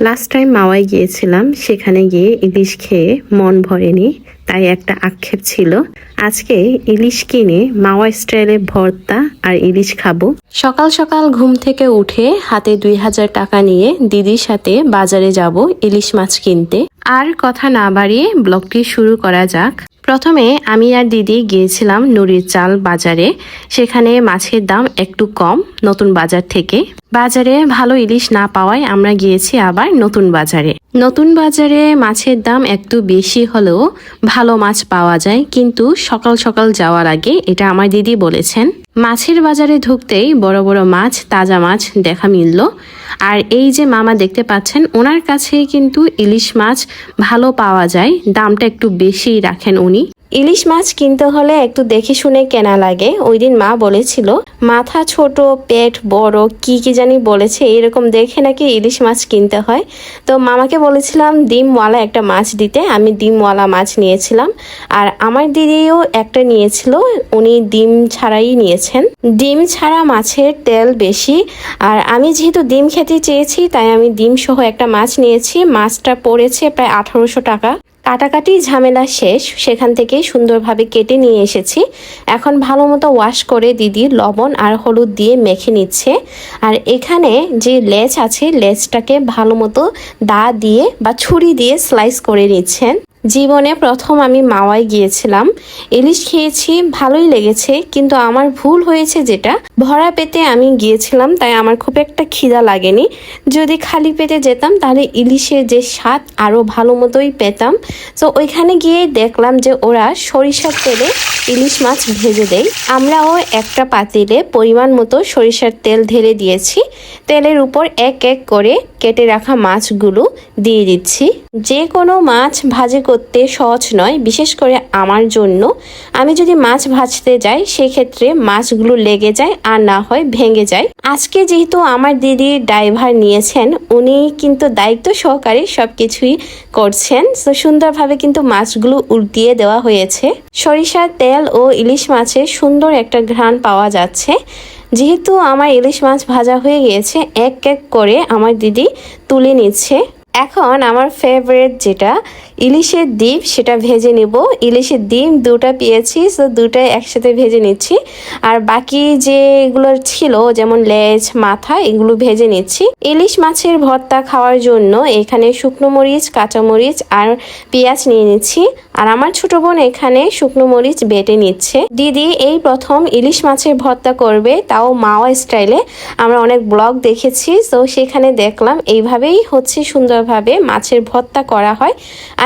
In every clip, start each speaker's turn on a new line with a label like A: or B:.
A: Last time মাওয়ায় গিয়েছিলাম সেখানে গিয়ে ইলিশ খেয়ে মন ভরেনি তাই একটা আক্ষেপ ছিল। আজকে ইলিশ কিনে মাওয়া স্টাইলে ভর্তা আর ইলিশ খাব। সকাল সকাল ঘুম থেকে উঠে হাতে দুই হাজার টাকা নিয়ে দিদির সাথে বাজারে যাব ইলিশ মাছ কিনতে। আর কথা না বাড়িয়ে ব্লগটি শুরু করা যাক। প্রথমে আমি আর দিদি গিয়েছিলাম নুরির চাল বাজারে। সেখানে মাছের দাম একটু কম, নতুন বাজার থেকে। বাজারে ভালো ইলিশ না পাওয়ায় আমরা গিয়েছি আবার নতুন বাজারে। নতুন বাজারে মাছের দাম একটু বেশি হলেও ভালো মাছ পাওয়া যায়, কিন্তু সকাল সকাল যাওয়ার আগে এটা আমার দিদি বলেছেন। মাছের বাজারে ঢুকতেই বড় বড় মাছ, তাজা মাছ দেখা মিলল। আর এই যে মামা দেখতে পাচ্ছেন, ওনার কাছেই কিন্তু ইলিশ মাছ ভালো পাওয়া যায়, দামটা একটু বেশি রাখেন উনি। ইলিশ মাছ কিনতে হলে একটু দেখে শুনে কেনা লাগে। ওই দিন মা বলেছিল, মাথা ছোট, পেট বড়, কি কি জানি বলেছে, এরকম দেখে নাকি ইলিশ মাছ কিনতে হয়। তো মামাকে বলেছিলাম, ডিমওয়ালা একটা মাছ দিতে। আমি ডিমওয়ালা মাছ নিয়েছিলাম, আর আমার দিদিও একটা নিয়েছিল, উনি ডিম ছাড়াই নিয়েছেন। ডিম ছাড়া মাছের তেল বেশি, আর আমি যেহেতু ডিম খেতে চেয়েছি, তাই আমি ডিম সহ একটা মাছ নিয়েছি। মাছটা পড়েছে প্রায় আঠারোশো টাকা। কাটাকাটি ঝামেলা শেষ, সেখান থেকে সুন্দরভাবে কেটে নিয়ে এসেছি। এখন ভালো মতো ওয়াশ করে দিদি লবণ আর হলুদ দিয়ে মেখে নিচ্ছে। আর এখানে যে লেজ আছে, লেজটাকে ভালো মতো দা দিয়ে বা ছুরি দিয়ে স্লাইস করে নিচ্ছেন। জীবনে প্রথম আমি মাওয়ায় গিয়েছিলাম। ইলিশ খেয়েছি, ভালোই লেগেছে, কিন্তু আমার ভুল হয়েছে যেটা। ভরা পেতে আমি গিয়েছিলাম, তাই আমার খুব একটা খিদা লাগেনি। যদি খালি পেতে যেতাম, তাহলে ইলিশের যে স্বাদ আরও ভালো মতোই পেতাম। তো ওইখানে গিয়ে দেখলাম যে ওরা সরিষার তেলে ইলিশ মাছ ভেজে দেয় আমরাও একটা পাতিলে পরিমাণ মতো সরিষার তেল ঢেলে দিয়েছি। তেলের উপর এক এক করে কেটে রাখা মাছগুলো দিয়ে দিচ্ছি। যে কোনো মাছ ভাজি করতে সহজ নয়, বিশেষ করে আমার জন্য। আমি যদি মাছ ভাজতে যাই, সেক্ষেত্রে মাছগুলো লেগে যায় আর না হয় ভেঙে যায়। আজকে যেহেতু আমার দিদি ড্রাইভার নিয়েছেন, উনি কিন্তু দায়িত্ব সহকারে সব কিছুই করছেন। তো সুন্দরভাবে কিন্তু মাছগুলো উল্টিয়ে দেওয়া হয়েছে। সরিষার তেল ও ইলিশ মাছের সুন্দর একটা ঘ্রাণ পাওয়া যাচ্ছে। যেহেতু আমার ইলিশ মাছ ভাজা হয়ে গিয়েছে, এক এক করে আমার দিদি তুলে নিচ্ছে। এখন আমার ফেভারিট যেটা, ইলিশের ডিম, সেটা ভেজে নেব। ইলিশের ডিম দুটা পেয়েছি তো দুটাই একসাথে ভেজে নিচ্ছি। আর বাকি যেগুলো ছিল, যেমন লেজ, মাথা, এগুলো ভেজে নিচ্ছি। ইলিশ মাছের ভর্তা খাওয়ার জন্য এখানে শুকনো মরিচ কাঁচামরিচ আর পেঁয়াজ নিয়ে নিচ্ছি। আর আমার ছোট বোন এখানে শুকনো মরিচ বেটে নিচ্ছে। দিদি এই প্রথম ইলিশ মাছের ভর্তা করবে, তাও মাওয়া স্টাইলে। আমরা অনেক ব্লগ দেখেছি তো সেখানে দেখলাম, এইভাবেই হচ্ছে সুন্দরভাবে মাছের ভর্তা করা হয়।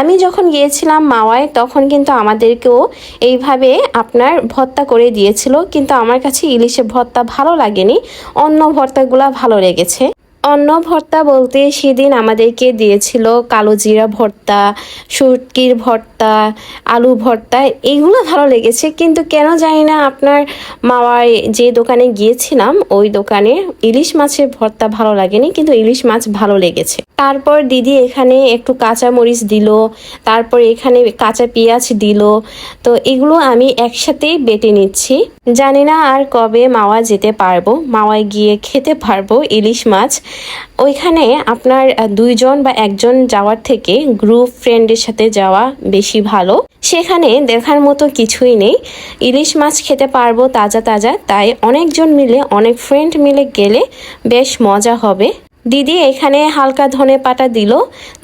A: আমি যখন গিয়েছিলাম মাওয়ায়, তখন কিন্তু আমাদেরকেও এইভাবে আপনার ভর্তা করে দিয়েছিল। কিন্তু আমার কাছে ইলিশের ভর্তা ভালো লাগেনি। অন্য ভর্তাগুলো ভালো লেগেছে। অন্য ভর্তা বলতে সেদিন আমাদেরকে দিয়েছিল কালো জিরা ভর্তা, শুটকির ভর্তা, আলু ভর্তা, এগুলো ভালো লেগেছে। কিন্তু কেন জানি না আপনার মাওয়ায় যে দোকানে গিয়েছিলাম, ওই দোকানে ইলিশ মাছের ভর্তা ভালো লাগেনি, কিন্তু ইলিশ মাছ ভালো লেগেছে। তারপর দিদি এখানে একটু কাঁচা মরিচ দিল, তারপর এখানে কাঁচা পেঁয়াজ দিল, তো এগুলো আমি একসাথেই বেটে নিচ্ছি। জানি না আর কবে মাওয়া যেতে পারব, মাওয়ায় গিয়ে খেতে পারব ইলিশ মাছ। ওইখানে আপনার দুইজন বা একজন যাওয়ার থেকে গ্রুপ ফ্রেন্ডের সাথে যাওয়া বেশি ভালো। সেখানে দেখার মতো কিছুই নেই। ইলিশ মাছ খেতে পারব তাজা তাজা, তাই অনেকজন মিলে, অনেক ফ্রেন্ড মিলে গেলে বেশ মজা হবে। দিদি এখানে হালকা ধনে পাতা দিল।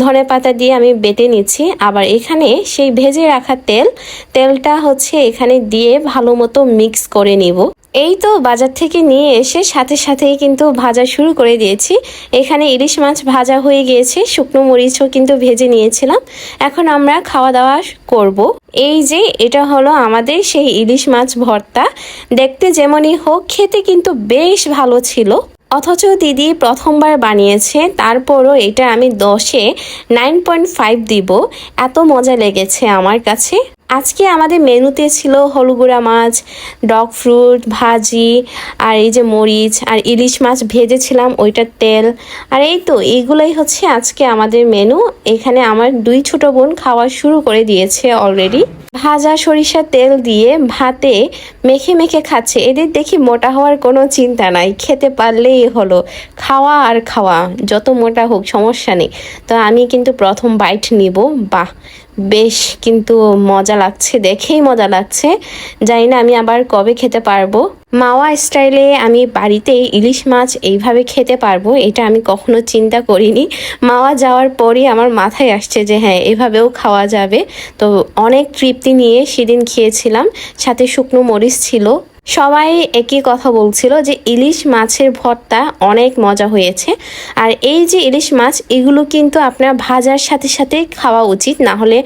A: ধনে পাতা দিয়ে আমি বেটে নিচ্ছি। আবার এখানে সেই ভেজে রাখা তেল, তেলটা হচ্ছে এখানে দিয়ে ভালো মতো মিক্স করে নিব। এই তো বাজার থেকে নিয়ে এসে সাথে সাথেই কিন্তু ভাজা শুরু করে দিয়েছি। এখানে ইলিশ মাছ ভাজা হয়ে গিয়েছে, শুকনো মরিচও কিন্তু ভেজে নিয়েছিলাম। এখন আমরা খাওয়া দাওয়া করব। এই যে এটা হলো আমাদের সেই ইলিশ মাছ ভর্তা। দেখতে যেমনই হোক, খেতে কিন্তু বেশ ভালো ছিল। অথচ দিদি প্রথমবার বানিয়েছে, তারপরও এটা আমি দশে নাইন পয়েন্ট ফাইভ দিব। এত মজা লেগেছে আমার কাছে। আজকে আমাদের মেনুতে ছিল হলুগুড়া মাছ, ডগ ফ্রুট, ভাজি, আর এই যে মরিচ, আর ইলিশ মাছ ভেজেছিলাম, ওইটার তেল। আর এই তো, এইগুলোই হচ্ছে আজকে আমাদের মেনু। এখানে আমার দুই ছোট বোন খাওয়া শুরু করে দিয়েছে অলরেডি ভাজা সরিষার তেল দিয়ে ভাতে মেখে মেখে খাচ্ছে। এদের দেখি মোটা হওয়ার কোনো চিন্তা নাই। খেতে পারলেই হলো। খাওয়া আর খাওয়া, যত মোটা হোক, সমস্যা নেই। তো আমি কিন্তু প্রথম বাইট নিব। বাহ! বেশ কিন্তু মজা লাগছে দেখেই মজা লাগছে। জানি না আমি আবার কবে খেতে পারব। মাওয়া স্টাইলে আমি বাড়িতে ইলিশ মাছ এইভাবে খেতে পারব, এটা আমি কখনো চিন্তা করিনি। মাওয়া যাওয়ার পরই আমার মাথায় আসছে যে হ্যাঁ এভাবেও খাওয়া যাবে। তো অনেক তৃপ্তি নিয়ে সেদিন খেয়েছিলাম, সাথে শুকনো মরিচ ছিল। সবাই একই কথা বলছিল যে ইলিশ মাছের ভর্তা অনেক মজা হয়েছে। আর এই যে ইলিশ মাছ, এগুলো কিন্তু আপনার ভাজার সাথে সাথে খাওয়া উচিত, না হলে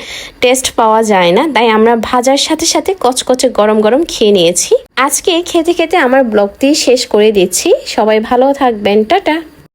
A: টেস্ট পাওয়া যায় না। তাই আমরা ভাজার সাথে সাথে কচকচে গরম গরম খেয়ে নিয়েছি। আজকে খেতে আমার ব্লগটি শেষ করে দিচ্ছি। সবাই ভালো থাকবেন। টাটা।